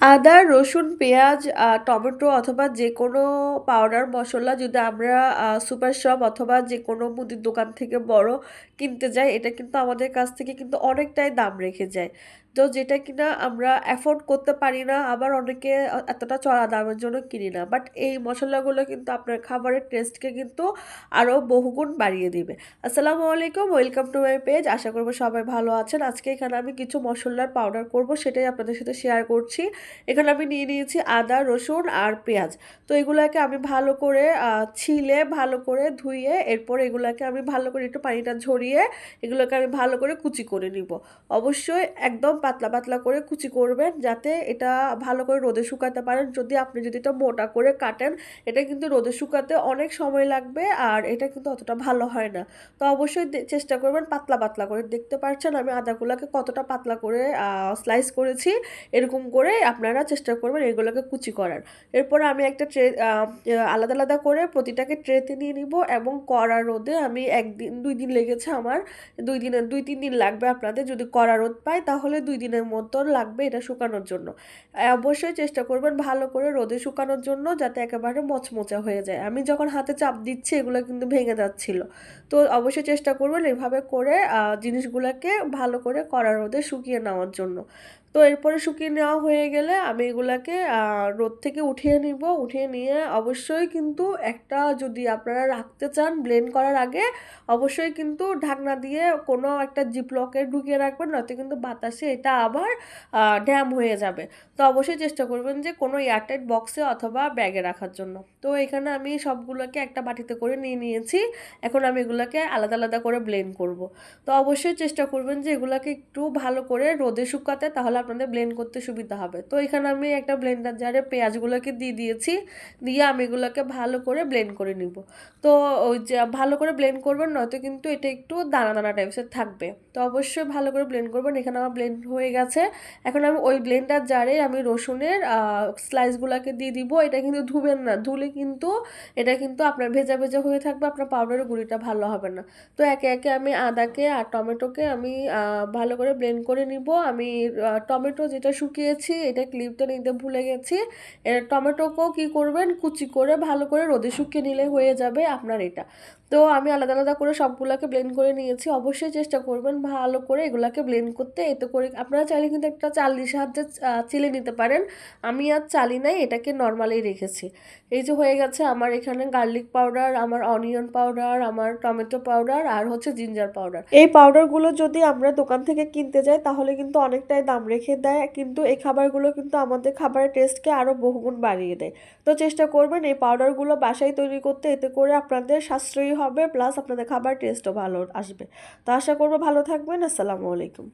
আদা, রসুন, পেঁয়াজ টমেটো অথবা যে কোনো পাউডার মশলা যদি আমরা সুপার শপ অথবা যে কোনো মুদির দোকান থেকে বড় কিনতে যাই, এটা কিন্তু আমাদের কাছ থেকে কিন্তু অনেকটাই দাম রেখে যায়। তো যেটা কিনা আমরা অ্যাফোর্ড করতে পারি না, আবার অনেকে এতটা চড়া দামের জন্য কিনি না। বাট এই মশলাগুলো কিন্তু আপনার খাবারের টেস্টকে কিন্তু আরও বহুগুণ বাড়িয়ে দিবে। আসসালামু আলাইকুম ওয়েলকাম টু মাই পেজ আশা করব সবাই ভালো আছেন। আজকে এখানে আমি কিছু মশলার পাউডার করব, সেটাই আপনাদের সাথে শেয়ার করছি। এখানে আমি নিয়ে নিয়েছি আদা, রসুন আর পেঁয়াজ। তো এগুলাকে আমি ভালো করে ছিলে, ভালো করে ধুয়ে, এরপর এগুলাকে আমি ভালো করে একটু পানিটা ঝরিয়ে, এগুলোকে আমি ভালো করে কুচি করে নিব। অবশ্যই একদম পাতলা পাতলা করে কুচি করবেন যাতে এটা ভালো করে রোদে শুকাতে পারেন। যদি আপনি যদি এটা মোটা করে কাটেন, এটা কিন্তু রোদে শুকাতে অনেক সময় লাগবে আর এটা কিন্তু অতটা ভালো হয় না। তো অবশ্যই চেষ্টা করবেন পাতলা পাতলা করে। দেখতে পাচ্ছেন আমি আদাগুলোকে কতটা পাতলা করে স্লাইস করেছি। এরকম করে আপনারা চেষ্টা করবেন এগুলোকে কুচি করার। এরপর আমি একটা ট্রে আলাদা আলাদা করে প্রতিটাকে ট্রেতে নিয়ে নিব এবং কড়া রোদে আমি একদিন, দুই দিন লেগেছে আমার। দুই দিন দুই তিন দিন লাগবে আপনাদের যদি কড়া রোদ পাই তাহলে দুই দিনের মতো লাগবে এটা শুকানোর জন্য। অবশ্যই চেষ্টা করবেন ভালো করে রোদে শুকানোর জন্য যাতে একেবারে মচমচা হয়ে যায়। আমি যখন হাতে চাপ দিচ্ছি, এগুলো কিন্তু ভেঙে যাচ্ছিল। তো অবশ্যই চেষ্টা করবেন এভাবে করে জিনিসগুলোকে ভালো করে কড়া রোদে শুকিয়ে নেওয়ার জন্য। তো এরপরে শুকিয়ে নেওয়া হয়ে গেলে আমি এগুলাকে রোদ থেকে উঠিয়ে নিব। উঠিয়ে নিয়ে অবশ্যই কিন্তু একটা যদি আপনারা রাখতে চান ব্লেন্ড করার আগে, অবশ্যই কিন্তু ঢাকনা দিয়ে কোনো একটা জিপলকে ঢুকিয়ে রাখবেন, নয়তো কিন্তু বাতাসে এটা আবার ড্যাম হয়ে যাবে। তো অবশ্যই চেষ্টা করবেন যে কোনো এয়ারটাইট বক্সে অথবা ব্যাগে রাখার জন্য। তো এখানে আমি সবগুলোকে একটা বাটিতে করে নিয়ে নিয়েছি। এখন আমি এগুলোকে আলাদা আলাদা করে ব্লেন্ড করব। তো অবশ্যই চেষ্টা করবেন যে এগুলোকে একটু ভালো করে রোদে শুকাতে, তাহলে আপনাদের ব্লেন্ড করতে সুবিধা হবে। তো এখানে আমি একটা ব্লেন্ডার জারে পেঁয়াজগুলোকে দিয়ে দিয়েছি, দিয়ে আমি এগুলোকে ভালো করে ব্লেন্ড করে নিব। তো ওই যে ভালো করে ব্লেন্ড করবেন, নয়তো কিন্তু এটা একটু দানা দানা টাইপসের থাকবে। তো অবশ্যই ভালো করে ব্লেন্ড করবেন, এখানে আমার ব্লেন্ড হয়ে গেছে। এখন আমি ওই ব্লেন্ডার জারে আমি রসুনের স্লাইসগুলোকে দিয়ে দিব। এটা কিন্তু ধুবেন না, ধুলে কিন্তু এটা কিন্তু আপনার ভেজা ভেজা হয়ে থাকবে, আপনার পাউডারের গুঁড়িটা ভালো হবে না। তো একে একে আমি আদাকে আর টমেটোকে আমি ভালো করে ব্লেন্ড করে নিব। আমি টমেটো যেটা শুকিয়েছি, এটা ক্লিপটা নিতে ভুলে গেছি। টমেটোকেও কী করবেন? কুচি করে, ভালো করে রোদে শুকিয়ে নিলে হয়ে যাবে আপনার এটা। তো আমি আলাদা আলাদা করে সবগুলোকে ব্লেন্ড করে নিয়েছি। অবশ্যই চেষ্টা করবেন ভালো করে এগুলাকে ব্লেন্ড করতে। এতে করে আপনারা চাইলে কিন্তু একটা চালির সাহায্যে চিলে নিতে পারেন। আমি আর চালি নাই, এটাকে নর্মালি রেখেছি। এই যে হয়ে গেছে আমার এখানে গার্লিক পাউডার আমার অনিয়ন পাউডার আমার টমেটো পাউডার আর হচ্ছে জিঞ্জার পাউডার এই পাউডারগুলো যদি আমরা দোকান থেকে কিনতে যাই, তাহলে কিন্তু অনেকটাই দাম রেখে দেয়, কিন্তু এই খাবারগুলো কিন্তু আমাদের খাবারের টেস্টকে আরও বহুগুণ বাড়িয়ে দেয়। তো চেষ্টা করবেন এই পাউডারগুলো বাসায় তৈরি করতে, এতে করে আপনাদের সাশ্রয়ী হবে প্লাস আপনাদের খাবার টেস্টও ভালো আসবে। তো আশা করব ভালো থাকবেন, আসসালামু আলাইকুম।